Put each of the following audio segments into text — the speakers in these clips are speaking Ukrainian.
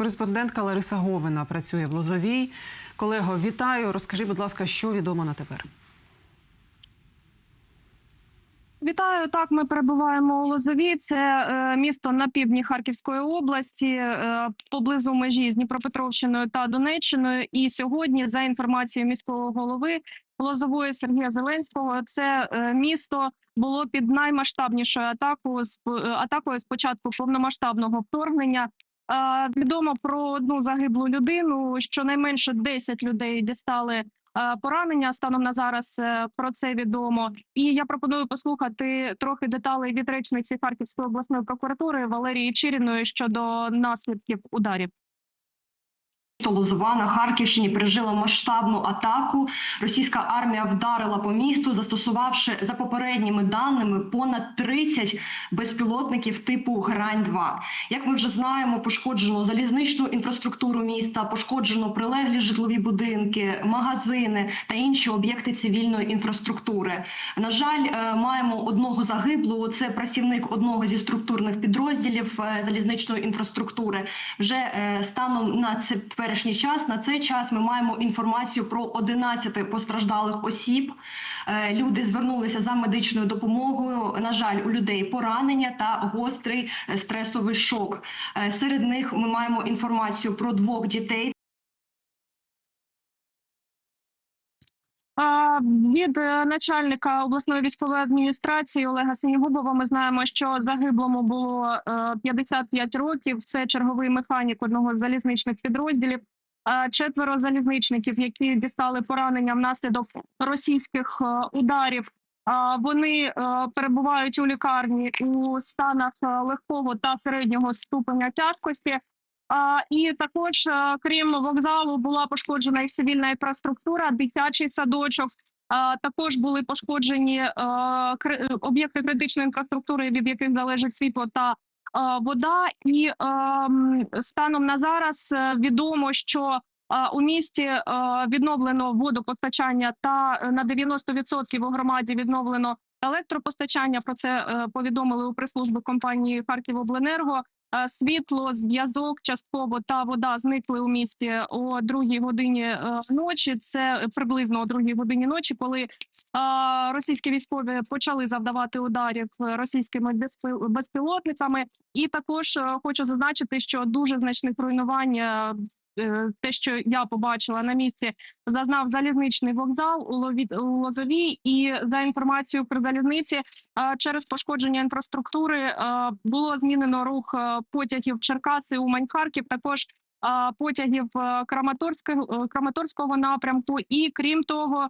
Кореспондентка Лариса Говина працює в Лозовій. Колего, вітаю. Розкажи, будь ласка, що відомо на тепер. Вітаю. Так, ми перебуваємо у Лозові. Це е, місто на півдні Харківської області, е, поблизу межі з Дніпропетровщиною та Донеччиною. І сьогодні, за інформацією міського голови Лозової Сергія Зеленського, це е, місто було під наймасштабнішою атакою е, атакою з початку повномасштабного вторгнення. Відомо про одну загиблу людину. Щонайменше 10 людей дістали поранення. Станом на зараз е, про це відомо. І я пропоную послухати трохи деталей від речниці Харківської обласної прокуратури Валерії Чиріної щодо наслідків ударів. Лозова на Харківщині пережила масштабну атаку. Російська армія вдарила по місту, застосувавши за попередніми даними понад 30 безпілотників типу Грань 2 Як ми вже знаємо, пошкоджено залізничну інфраструктуру міста, пошкоджено прилеглі житлові будинки, магазини та інші об'єкти цивільної інфраструктури. На жаль, е, маємо одного загиблого. Це працівник одного зі структурних підрозділів е, залізничної інфраструктури. Вже е, станом на це теперішній час на цей час ми маємо інформацію про 11 постраждалих осіб. Е, Люди звернулися за медичною допомогою. На жаль, у людей поранення та гострий стресовий шок. Е, Серед них ми маємо інформацію про двох дітей. Від е, начальника обласної військової адміністрації Олега Синігубова ми знаємо, що загиблому було е, 55 років. Це черговий механік одного з залізничних підрозділів. Четверо залізничників, які дістали поранення внаслідок російських е, ударів. Вони е, перебувають у лікарні у станах е, легкого та середнього ступеня тяжкості. І також, е, крім вокзалу, була пошкоджена і цивільна інфраструктура, дитячий садочок. Також були пошкоджені е, об'єкти критичної інфраструктури, від яких залежить світло та е, вода. І ем, станом на зараз відомо, що у місті відновлено водопостачання та на 90% у громаді відновлено електропостачання. Про це повідомили у прес-служби компанії Харківобленерго. Е, Світло, зв'язок, частково та вода зникли у місті о другій годині е, ночі. Це приблизно о другій годині ночі, коли е, російські військові почали завдавати ударів російськими безпил- безпілотниками. І також е, хочу зазначити, що дуже значних руйнувань, е, е, те, що я побачила на місці, зазнав залізничний вокзал у Лозовій. І за інформацією про залізниці, через пошкодження інфраструктури було змінено рух потягів Черкаси Умань Харків, також потягів Краматорського, напрямку. І крім того,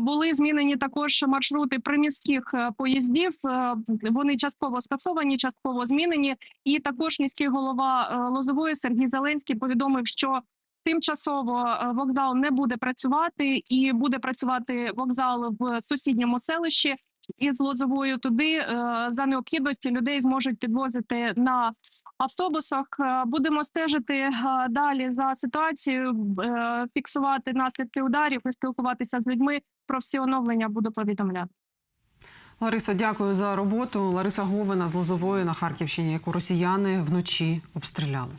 були змінені також маршрути приміських е, поїздів. Е, Вони частково скасовані, частково змінені. І також міський голова е, Лозової Сергій Зеленський повідомив, що тимчасово вокзал не буде працювати, і буде працювати вокзал в сусідньому селищі. Із Лозовою туди е, за необхідності людей зможуть підвозити на автобусах. Е, Будемо стежити е, далі за ситуацією, фіксувати наслідки ударів і спілкуватися з людьми. Про всі оновлення буду повідомляти. Лариса, дякую за роботу. Лариса Говина з Лозової на Харківщині, яку росіяни вночі обстріляли.